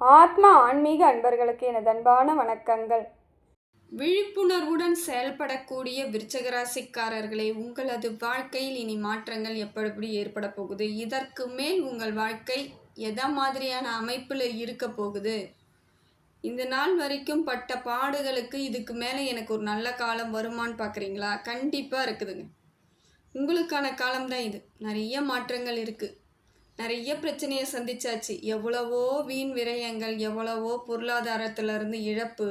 ஆத்மா ஆன்மீக அன்பர்களுக்கு எனது அன்பான வணக்கங்கள். விழிப்புணர்வுடன் செயல்படக்கூடிய விருச்சக ராசிக்காரர்களே உங்களது வாழ்க்கையில் இனி மாற்றங்கள் எப்படி ஏற்பட போகுது? இதற்கு மேல் உங்கள் வாழ்க்கை எதை மாதிரியான அமைப்பில் இருக்க போகுது? இந்த நாள் வரைக்கும் பட்ட பாடுகளுக்கு இதுக்கு மேலே எனக்கு ஒரு நல்ல காலம் வருமான்னு பார்க்குறீங்களா கண்டிப்பாக இருக்குதுங்க. உங்களுக்கான காலம்தான் இது. நிறைய மாற்றங்கள் இருக்குது நிறைய பிரச்சனையை சந்திச்சாச்சு. எவ்வளவோ வீண் விரயங்கள் எவ்வளவோ பொருளாதாரத்திலிருந்து இழப்பு.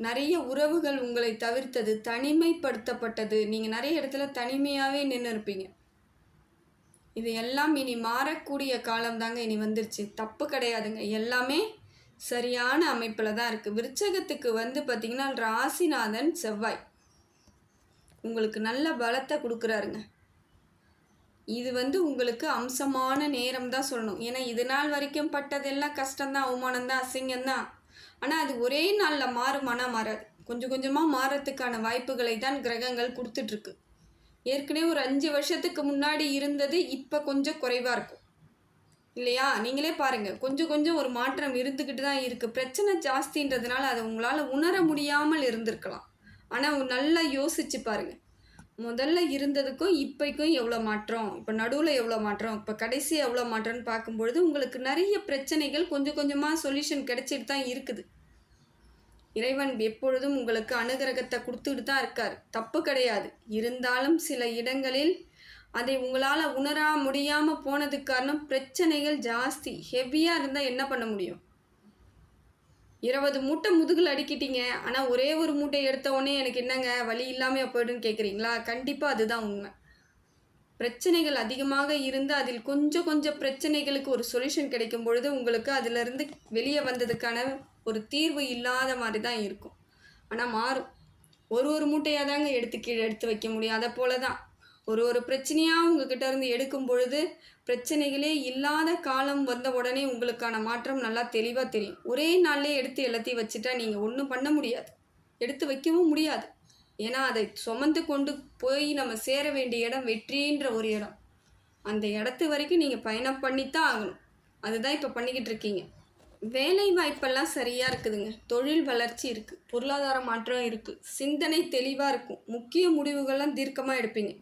நிறைய உறவுகள் உங்களை தவிர்த்தது தனிமைப்படுத்தப்பட்டது. நீங்கள் நிறைய இடத்துல தனிமையாகவே நின்று இருப்பீங்க இது எல்லாம் இனி மாறக்கூடிய காலம்தாங்க இனி வந்துருச்சு. தப்பு கிடையாதுங்க. எல்லாமே சரியான அமைப்பில் தான் இருக்குது விருச்சகத்துக்கு வந்து பார்த்திங்கன்னா ராசிநாதன் செவ்வாய். உங்களுக்கு நல்ல பலத்தை கொடுக்குறாருங்க. இது வந்து உங்களுக்கு அம்சமான நேரம் தான் சொல்லணும். ஏன்னா இது நாள் வரைக்கும் பட்டதெல்லாம் கஷ்டம்தான் அவமானம்தான் அசிங்கம்தான். ஆனால் அது ஒரே நாளில் மாறுமானா மாறாது. கொஞ்சம் கொஞ்சமாக மாறத்துக்கான வாய்ப்புகளை தான் கிரகங்கள் கொடுத்துட்ருக்கு. ஏற்கனவே ஒரு அஞ்சு வருஷத்துக்கு முன்னாடி இருந்தது இப்போ கொஞ்சம் குறைவாக இருக்கும். இல்லையா? நீங்களே பாருங்கள் கொஞ்சம் கொஞ்சம் ஒரு மாற்றம் இருந்துக்கிட்டு தான் இருக்குது பிரச்சனை ஜாஸ்தின்றதுனால அதை உங்களால் உணர முடியாமல் இருந்திருக்கலாம். ஆனால் நல்லா யோசிச்சு பாருங்கள் முதல்ல இருந்ததுக்கும் இப்போக்கும் எவ்வளோ மாற்றம்? இப்போ நடுவில் எவ்வளோ மாற்றம்? இப்போ கடைசி எவ்வளோ மாற்றம்னு பார்க்கும்பொழுது உங்களுக்கு நிறைய பிரச்சனைகள் கொஞ்சம் கொஞ்சமாக சொல்யூஷன் கிடைச்சிட்டு தான் இருக்குது. இறைவன் எப்பொழுதும் உங்களுக்கு அனுகிரகத்தை கொடுத்துட்டு தான் இருக்கார். தப்பு கிடையாது. இருந்தாலும் சில இடங்களில் அதை உங்களால் உணரா முடியாமல் போனதுக்கு காரணம் பிரச்சனைகள் ஜாஸ்தி. ஹெவியாக இருந்தால் என்ன பண்ண முடியும்? இருபது மூட்டை முதுகில் அடிக்கிட்டீங்க. ஆனால் ஒரே ஒரு மூட்டை எடுத்த உடனே எனக்கு என்னங்க? வழி இல்லாமல் போய்டுன்னு கேட்குறீங்களா கண்டிப்பாக அதுதான் உண்மை. பிரச்சனைகள் அதிகமாக இருந்து அதில் கொஞ்சம் கொஞ்சம் பிரச்சனைகளுக்கு ஒரு சொல்யூஷன் கிடைக்கும் பொழுது உங்களுக்கு அதிலிருந்து வெளியே வந்ததுக்கான ஒரு தீர்வு இல்லாத மாதிரி தான் இருக்கும். ஆனால் மாறும். ஒரு ஒரு மூட்டையாக தாங்க எடுத்து கீழே எடுத்து வைக்க முடியும். அதை போல தான் ஒரு ஒரு பிரச்சனையாக உங்ககிட்ட இருந்து எடுக்கும் பொழுது பிரச்சனைகளே இல்லாத காலம் வந்த உடனே உங்களுக்கான மாற்றம் நல்லா தெளிவாக தெரியும். ஒரே நாள்லேயே எடுத்து எல்லாத்தையும் வச்சுட்டா நீங்கள் ஒன்றும் பண்ண முடியாது. எடுத்து வைக்கவும் முடியாது. ஏன்னா அதை சுமந்து கொண்டு போய் நம்ம சேர வேண்டிய இடம் வெற்றின்ற ஒரு இடம். அந்த இடத்து வரைக்கும் நீங்கள் பயணம் பண்ணித்தான் ஆகணும். அதுதான் இப்போ பண்ணிக்கிட்டு இருக்கீங்க. வேலை வாய்ப்பெல்லாம் சரியாக இருக்குதுங்க. தொழில் வளர்ச்சி இருக்குது பொருளாதார மாற்றம் இருக்குது சிந்தனை தெளிவாக இருக்கும். முக்கிய முடிவுகள்லாம் தீர்க்கமாக எடுப்பீங்க.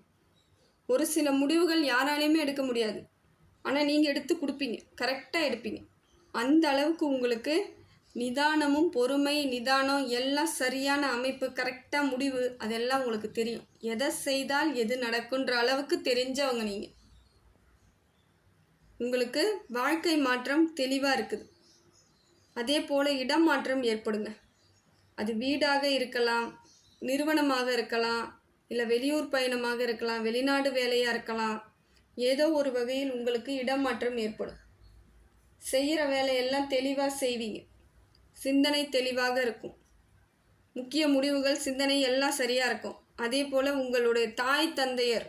ஒரு சில முடிவுகள் யாராலையுமே எடுக்க முடியாது. ஆனால் நீங்கள் எடுத்து கொடுப்பீங்க. கரெக்டாக எடுப்பீங்க. அந்த அளவுக்கு உங்களுக்கு நிதானமும் பொறுமை நிதானம் எல்லாம் சரியான அமைப்பு கரெக்டாக முடிவு அதெல்லாம் உங்களுக்கு தெரியும். எதை செய்தால் எது நடக்குன்ற அளவுக்கு தெரிஞ்சவங்க நீங்கள் உங்களுக்கு வாழ்க்கை மாற்றம் தெளிவாக இருக்குது. அதே போல் இடம் மாற்றம் ஏற்படுங்க. அது வீடாக இருக்கலாம் நிறுவனமாக இருக்கலாம் இல்லை வெளியூர் பயணமாக இருக்கலாம் வெளிநாடு வேலையாக இருக்கலாம் ஏதோ ஒரு வகையில் உங்களுக்கு இடமாற்றம் ஏற்படும். செய்கிற வேலையெல்லாம் தெளிவாக செய்வீங்க. சிந்தனை தெளிவாக இருக்கும். முக்கிய முடிவுகள் சிந்தனை எல்லாம் சரியாக இருக்கும். அதே போல் உங்களுடைய தாய் தந்தையர்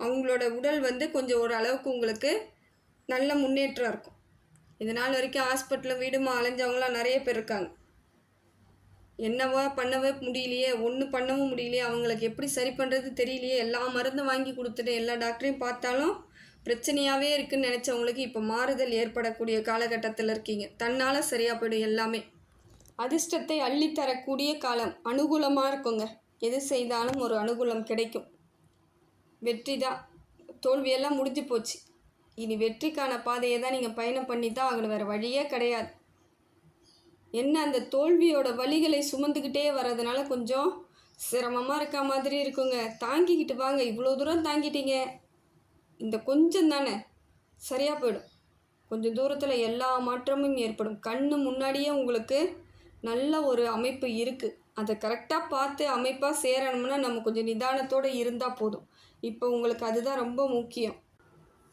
அவங்களோட உடல் வந்து கொஞ்சம் ஒரு அளவுக்கு உங்களுக்கு நல்ல முன்னேற்றம் இருக்கும். இதனால் வரைக்கும் ஹாஸ்பிட்டலில் வீடுமா அலைஞ்சவங்களாம் நிறைய பேர் இருக்காங்க. என்னவா பண்ணவே முடியலையே ஒன்றும் பண்ணவும் முடியலையே அவங்களுக்கு எப்படி சரி பண்ணுறது தெரியலையே எல்லா மருந்தும் வாங்கி கொடுத்துட்டு எல்லா டாக்டரையும் பார்த்தாலும் பிரச்சனையாகவே இருக்குன்னு நினச்சவங்களுக்கு இப்போ மாறுதல் ஏற்படக்கூடிய காலகட்டத்தில் இருக்கீங்க. தன்னால் சரியாக போயிடும் எல்லாமே. அதிர்ஷ்டத்தை அள்ளித்தரக்கூடிய காலம் அனுகூலமாக இருக்குங்க. எது செய்தாலும் ஒரு அனுகூலம் கிடைக்கும். வெற்றி தான். தோல்வியெல்லாம் முடிஞ்சு போச்சு. இனி வெற்றிக்கான பாதையை தான் நீங்கள் பயணம் பண்ணி தான் ஆகணும். வேறு வழியே கிடையாது. என்ன அந்த தோல்வியோட வழிகளை சுமந்துக்கிட்டே வர்றதுனால கொஞ்சம் சிரமமாக இருக்க மாதிரி இருக்குங்க. தாங்கிக்கிட்டு வாங்க. இவ்வளோ தூரம் தாங்கிட்டீங்க. இந்த கொஞ்சம் தானே. சரியாக போயிடும். கொஞ்சம் தூரத்தில் எல்லா மாற்றமும் ஏற்படும். கண்ணு முன்னாடியே உங்களுக்கு நல்ல ஒரு அமைப்பு இருக்குது அதை கரெக்டாக பார்த்து அமைப்பாக சேரணும்னா நம்ம கொஞ்சம் நிதானத்தோடு இருந்தால் போதும். இப்போ உங்களுக்கு அதுதான் ரொம்ப முக்கியம்.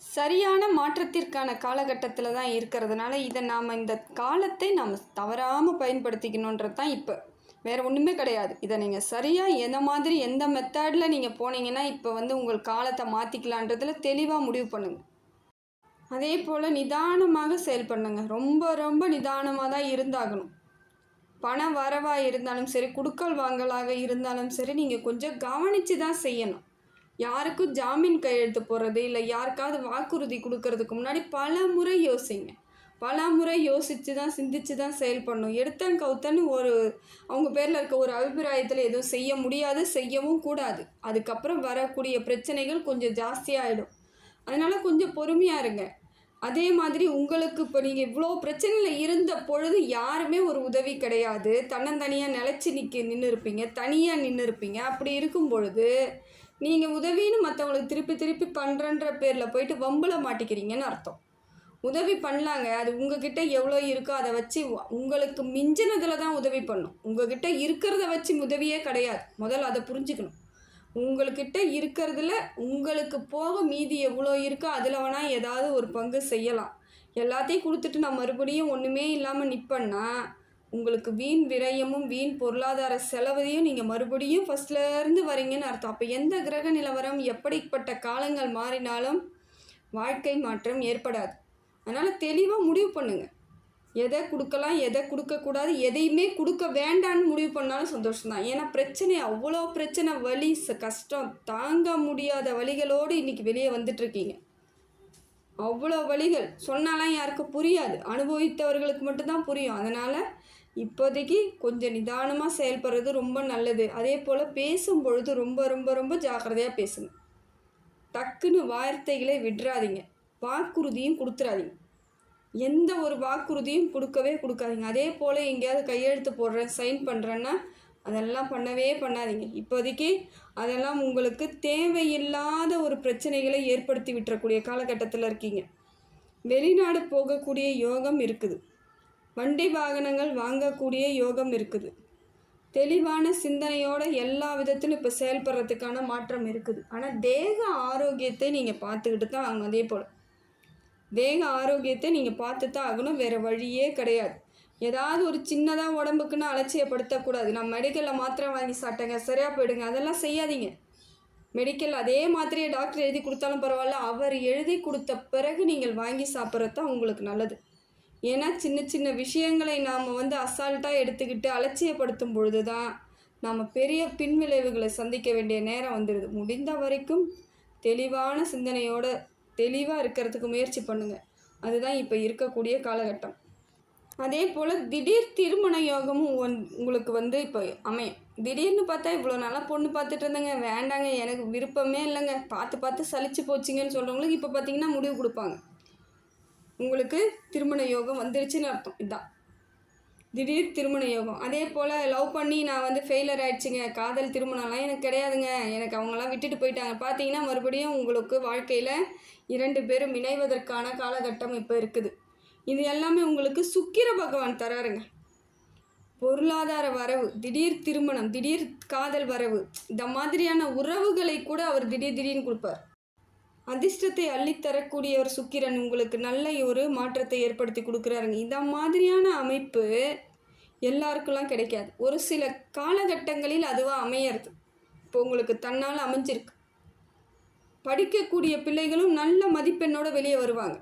சரியான மாற்றத்திற்கான காலகட்டத்தில் தான் இருக்கிறதுனால இதை நாம் இந்த காலத்தை நாம் தவறாமல் பயன்படுத்திக்கணுன்றது தான் இப்போ. வேறு ஒன்றுமே கிடையாது. இதை நீங்கள் சரியாக எந்த மாதிரி எந்த மெத்தடில் நீங்கள் போனீங்கன்னா இப்போ வந்து உங்கள் காலத்தை மாற்றிக்கலான்றதில் தெளிவாக முடிவு பண்ணுங்கள் அதே போல் நிதானமாக செயல்பண்ணுங்க ரொம்ப ரொம்ப நிதானமாக தான் இருந்தாகணும். பண வரவாக இருந்தாலும் சரி குடுக்கல் வாங்கலாக இருந்தாலும் சரி நீங்கள் கொஞ்சம் கவனித்து தான் செய்யணும். யாருக்கும் ஜாமீன் கையெழுத்து போடுறது இல்லை. யாருக்காவது வாக்குறுதி கொடுக்கறதுக்கு முன்னாடி பல முறை யோசிங்க. பல முறை யோசித்து தான் சிந்திச்சு தான் செயல்படணும். எடுத்தன் கவுத்தன்னு ஒரு அவங்க பேரில் இருக்க ஒரு அபிப்பிராயத்தில் எதுவும் செய்ய முடியாது செய்யவும் கூடாது. அதுக்கப்புறம் வரக்கூடிய பிரச்சனைகள் கொஞ்சம் ஜாஸ்தியாகிடும் அதனால் கொஞ்சம் பொறுமையாக இருங்க. அதே மாதிரி உங்களுக்கு இப்போ நீங்கள் இவ்வளோ பிரச்சனையில் இருந்த பொழுது யாருமே ஒரு உதவி கிடையாது. தன்னந்தனியாக நிலச்சி நிற்க நின்று இருப்பீங்க தனியாக நின்று இருப்பீங்க அப்படி இருக்கும் பொழுது நீங்கள் உதவின்னு மற்றவங்களுக்கு திருப்பி திருப்பி பண்ணுறன்ற பேரில் போயிட்டு வம்பில் மாட்டிக்கிறீங்கன்னு அர்த்தம். உதவி பண்ணலாங்க. அது உங்ககிட்ட எவ்வளோ இருக்கோ அதை வச்சு உங்களுக்கு மிஞ்சினதில் தான் உதவி பண்ணும். உங்ககிட்ட இருக்கிறத வச்சு உதவியே கிடையாது. முதல்ல அதை புரிஞ்சுக்கணும். உங்கள்கிட்ட இருக்கிறதுல உங்களுக்கு போக மீதி எவ்வளோ இருக்கோ அதில் வேணால் ஏதாவது ஒரு பங்கு செய்யலாம். எல்லாத்தையும் கொடுத்துட்டு நான் மறுபடியும் ஒன்றுமே இல்லாமல் நிற்பேன்னா உங்களுக்கு வீண் விரயமும் வீண் பொருளாதார செலவையும் நீங்கள் மறுபடியும் ஃபஸ்ட்லேருந்து வரீங்கன்னு அர்த்தம். அப்போ எந்த கிரக நிலவரம் எப்படிப்பட்ட காலங்கள் மாறினாலும் வாழ்க்கை மாற்றம் ஏற்படாது. அதனால் தெளிவாக முடிவு பண்ணுங்கள் எதை கொடுக்கலாம் எதை கொடுக்கக்கூடாது எதையுமே கொடுக்க வேண்டான்னு முடிவு பண்ணாலும் சந்தோஷம்தான். ஏன்னா பிரச்சனை அவ்வளோ பிரச்சனை வலி ச- கஷ்டம் தாங்க முடியாத வழிகளோடு இன்றைக்கி வெளியே வந்துட்டுருக்கீங்க. அவ்வளோ வழிகள் சொன்னாலாம் யாருக்கும் புரியாது. அனுபவித்தவர்களுக்கு மட்டும்தான் புரியும். அதனால் இப்போதைக்கு கொஞ்சம் நிதானமாக செயல்படுறது ரொம்ப நல்லது. அதே போல் பேசும் பொழுது ரொம்ப ரொம்ப ரொம்ப ஜாக்கிரதையாக பேசுங்க. டக்குன்னு வார்த்தைகளை விடுறாதீங்க. வாக்குறுதியும் கொடுத்துறாதீங்க. எந்த ஒரு வாக்குறுதியும் கொடுக்கவே கொடுக்காதீங்க. அதே போல் எங்கேயாவது கையெழுத்து போடுறேன் சைன் பண்ணுறேன்னா அதெல்லாம் பண்ணவே பண்ணாதீங்க. இப்போதைக்கு அதெல்லாம் உங்களுக்கு தேவையில்லாத ஒரு பிரச்சனைகளை ஏற்படுத்தி விட்டுறக்கூடிய காலகட்டத்தில் இருக்கீங்க. வெளிநாடு போகக்கூடிய யோகம் இருக்குது. வண்டி வாகனங்கள் வாங்கக்கூடிய யோகம் இருக்குது. தெளிவான சிந்தனையோட எல்லா விதத்திலும் இப்போ செயல்படுறதுக்கான மாற்றம் இருக்குது. ஆனால் தேக ஆரோக்கியத்தை நீங்கள் பார்த்துக்கிட்டு தான் ஆகணும். அதே போல் தேக ஆரோக்கியத்தை நீங்கள் பார்த்து தான் ஆகணும். வேறு வழியே கிடையாது. ஏதாவது ஒரு சின்னதாக உடம்புக்குன்னு அலட்சியப்படுத்தக்கூடாது நான் மெடிக்கலில் மாத்திரை வாங்கி சாப்பிட்டேங்க சரியாக போயிடுங்க. அதெல்லாம் செய்யாதீங்க. மெடிக்கல் அதே மாத்திரையை டாக்டர் எழுதி கொடுத்தாலும் பரவாயில்ல. அவர் எழுதி கொடுத்த பிறகு நீங்கள் வாங்கி சாப்பிட்றது தான் உங்களுக்கு நல்லது. ஏன்னா சின்ன சின்ன விஷயங்களை நாம் வந்து அசால்ட்டாக எடுத்துக்கிட்டு அலட்சியப்படுத்தும் பொழுது தான் நாம் பெரிய பின்விளைவுகளை சந்திக்க வேண்டிய நேரம் வந்துடுது முடிந்த வரைக்கும் தெளிவான சிந்தனையோட தெளிவாக இருக்கிறதுக்கு முயற்சி பண்ணுங்கள் அதுதான் இப்போ இருக்கக்கூடிய காலகட்டம். அதே போல் திடீர் திருமண யோகமும் ஒன் உங்களுக்கு வந்து இப்போ அமையும். திடீர்னு பார்த்தா இவ்வளோ நல்லா பொண்ணு பார்த்துட்டு இருந்தேங்க. வேண்டாங்க எனக்கு விருப்பமே இல்லைங்க. பார்த்து பார்த்து சலிச்சு போச்சுங்கன்னு சொல்கிறவங்களுக்கு இப்போ பார்த்தீங்கன்னா முடிவு கொடுப்பாங்க. உங்களுக்கு திருமண யோகம் வந்துருச்சுன்னு அர்த்தம். இதுதான் திடீர் திருமண யோகம். அதே போல் லவ் பண்ணி நான் வந்து ஃபெயிலர் ஆயிடுச்சுங்க. காதல் திருமணம்லாம் எனக்கு கிடையாதுங்க. எனக்கு அவங்களாம் விட்டுட்டு போயிட்டாங்க. பார்த்தீங்கன்னா மறுபடியும் உங்களுக்கு வாழ்க்கையில் இரண்டு பேரும் இணைவதற்கான காலகட்டம் இப்போ இருக்குது. இது எல்லாமே உங்களுக்கு சுக்கிர பகவான் தராருங்க. பொருளாதார வரவு திடீர் திருமணம் திடீர் காதல் வரவு இந்த மாதிரியான உறவுகளை கூட அவர் திடீர் திடீர்னு கொடுப்பார். அதிர்ஷ்டத்தை அள்ளித்தரக்கூடியவர் சுக்கிரன் உங்களுக்கு நல்ல ஒரு மாற்றத்தை ஏற்படுத்தி கொடுக்குறாருங்க. இந்த மாதிரியான அமைப்பு எல்லாருக்கெல்லாம் கிடைக்காது. ஒரு சில காலகட்டங்களில் அதுவாக அமையறது. இப்போ உங்களுக்கு தன்னால் அமைஞ்சிருக்கு. படிக்கக்கூடிய பிள்ளைகளும் நல்ல மதிப்பெண்ணோட வெளியே வருவாங்க.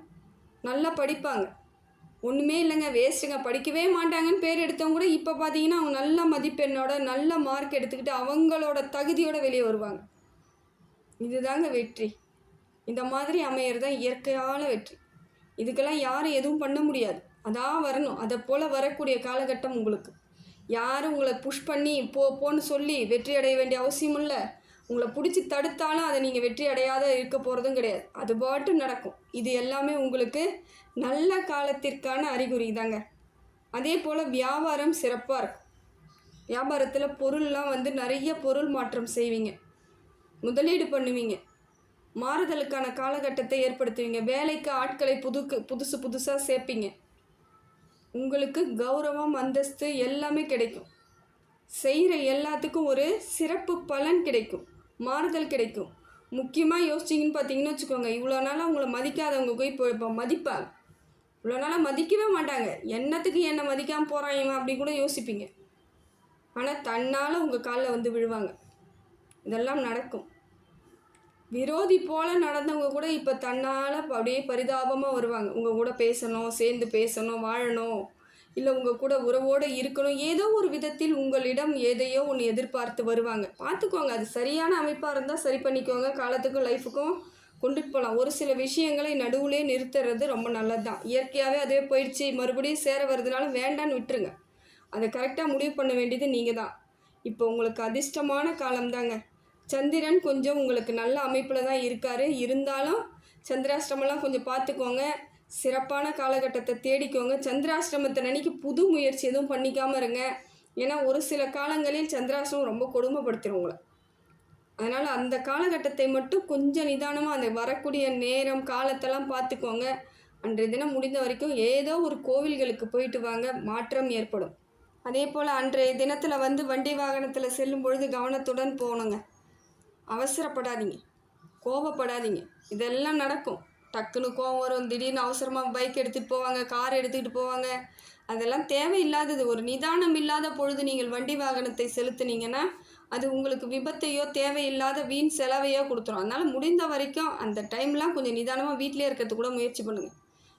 நல்லா படிப்பாங்க. ஒன்றுமே இல்லைங்க வேஸ்ட்டுங்க. படிக்கவே மாட்டாங்கன்னு பேர் எடுத்தவங்க கூட இப்போ பார்த்தீங்கன்னா அவங்க நல்ல மதிப்பெண்ணோட நல்ல மார்க் எடுத்துக்கிட்டு அவங்களோட தகுதியோட வெளியே வருவாங்க. இதுதாங்க வெற்றி. இந்த மாதிரி அமையிறது தான் இயற்கையான வெற்றி. இதுக்கெல்லாம் யாரும் எதுவும் பண்ண முடியாது. அதான் வரணும். அதை போல் வரக்கூடிய காலகட்டம் உங்களுக்கு. யாரும் உங்களை புஷ் பண்ணி போ போன்னு சொல்லி வெற்றி அடைய வேண்டிய அவசியம் இல்லை. உங்களை பிடிச்சி தடுத்தாலும் அதை நீங்கள் வெற்றி அடையாத இருக்க போகிறதும் கிடையாது. அது பாட்டு நடக்கும். இது எல்லாமே உங்களுக்கு நல்ல காலத்திற்கான அறிகுறி தாங்க. அதே போல் வியாபாரம் சிறப்பாக இருக்கும். வியாபாரத்தில் பொருள்லாம் வந்து நிறைய பொருள் மாற்றம் செய்வீங்க. முதலீடு பண்ணுவீங்க. மாறுதலுக்கான காலகட்டத்தை ஏற்படுத்துவீங்க. வேலைக்கு ஆட்களை புதுக்கு புதுசு புதுசாக சேர்ப்பீங்க. உங்களுக்கு கௌரவம் அந்தஸ்து எல்லாமே கிடைக்கும். செய்கிற எல்லாத்துக்கும் ஒரு சிறப்பு பலன் கிடைக்கும். மாறுதல் கிடைக்கும். முக்கியமாக யோசிச்சிங்கன்னு பார்த்தீங்கன்னு வச்சுக்கோங்க. இவ்வளோ நாளாக உங்களை மதிக்காதவங்க போய் இப்போ இப்போ மதிப்பாங்க. இவ்வளோ நாளாக மதிக்கவே மாட்டாங்க. என்னத்துக்கு என்னை மதிக்காமல் போகிறான் இவன் அப்படி கூட யோசிப்பீங்க. ஆனால் தன்னால் உங்கள் காலில் வந்து விழுவாங்க. இதெல்லாம் நடக்கும். விரோதி போல நடந்தவங்க கூட இப்போ தன்னால் அப்படியே பரிதாபமாக வருவாங்க. உங்கள் கூட பேசணும் சேர்ந்து பேசணும் வாழணும். இல்லை உங்கள் கூட உறவோடு இருக்கணும். ஏதோ ஒரு விதத்தில் உங்களிடம் எதையோ ஒன்று எதிர்பார்த்து வருவாங்க. பார்த்துக்கோங்க அது சரியான அமைப்பாக இருந்தால் சரி பண்ணிக்கோங்க. காலத்துக்கும் லைஃபுக்கும் கொண்டுட்டு போகலாம் ஒரு சில விஷயங்களை நடுவுலே நிறுத்துறது ரொம்ப நல்லது தான் இயற்கையாகவே அதே போயிடுச்சு. மறுபடியும் சேர வர்றதுனால வேண்டான்னு விட்டுருங்க. அதை கரெக்டாக முடிவு பண்ண வேண்டியது நீங்கள் தான் இப்போ உங்களுக்கு அதிர்ஷ்டமான காலம்தாங்க. சந்திரன் கொஞ்சம் உங்களுக்கு நல்ல அமைப்பில் தான் இருக்கார். இருந்தாலும் சந்திராஷ்டமெல்லாம் கொஞ்சம் பார்த்துக்கோங்க. சிறப்பான காலகட்டத்தை தேடிக்கோங்க. சந்திராஷ்டமத்தை அன்னைக்கு புது முயற்சி எதுவும் பண்ணிக்காமல் இருங்க. ஏன்னா ஒரு சில காலங்களில் சந்திராஷ்டிரம் ரொம்ப கொடுமைப்படுத்திடும் உங்களை. அதனால் அந்த காலகட்டத்தை மட்டும் கொஞ்சம் நிதானமாக அந்த வரக்கூடிய நேரம் காலத்தெல்லாம் பார்த்துக்கோங்க. அன்றைய தினம் முடிந்த வரைக்கும் ஏதோ ஒரு கோவில்களுக்கு போயிட்டு வாங்க. மாற்றம் ஏற்படும். அதே போல் அன்றைய தினத்தில் வந்து வண்டி வாகனத்தில் செல்லும் பொழுது கவனத்துடன் போகணுங்க அவசரப்படாதீங்க. கோபப்படாதீங்க. இதெல்லாம் நடக்கும். டக்குன்னு கோவம் வரும். திடீர்னு அவசரமாக பைக் எடுத்துகிட்டு போவாங்க கார் எடுத்துக்கிட்டு போவாங்க. அதெல்லாம் தேவையில்லாதது. ஒரு நிதானம் இல்லாத பொழுது நீங்கள் வண்டி வாகனத்தை செலுத்துனீங்கன்னா அது உங்களுக்கு விபத்தையோ தேவையில்லாத வீண் செலவையோ கொடுத்துரும். அதனால் முடிந்த வரைக்கும் அந்த டைம்லாம் கொஞ்சம் நிதானமாக வீட்டிலே இருக்கிறது கூட முயற்சி பண்ணுங்கள்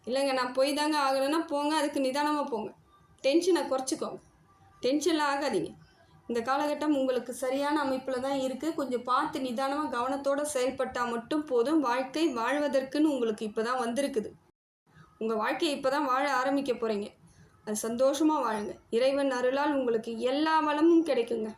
இல்லைங்க நான் போய் தாங்க ஆகணும்னா போங்க அதுக்கு நிதானமாக போங்க. டென்ஷனை குறைச்சிக்கோங்க. டென்ஷன்லாம் ஆகாதீங்க. இந்த காலகட்டம் உங்களுக்கு சரியான அமைப்பில் தான் இருக்குது கொஞ்சம் பார்த்து நிதானமாக கவனத்தோடு செயல்பட்டால் மட்டும் போதும். வாழ்க்கை வாழ்வதற்குன்னு உங்களுக்கு இப்போ தான் வந்திருக்குது. உங்கள் வாழ்க்கையை இப்போ தான் வாழ ஆரம்பிக்க போகிறீங்க அது சந்தோஷமாக வாழுங்க. இறைவன் அருளால் உங்களுக்கு எல்லா வளமும் கிடைக்குங்க.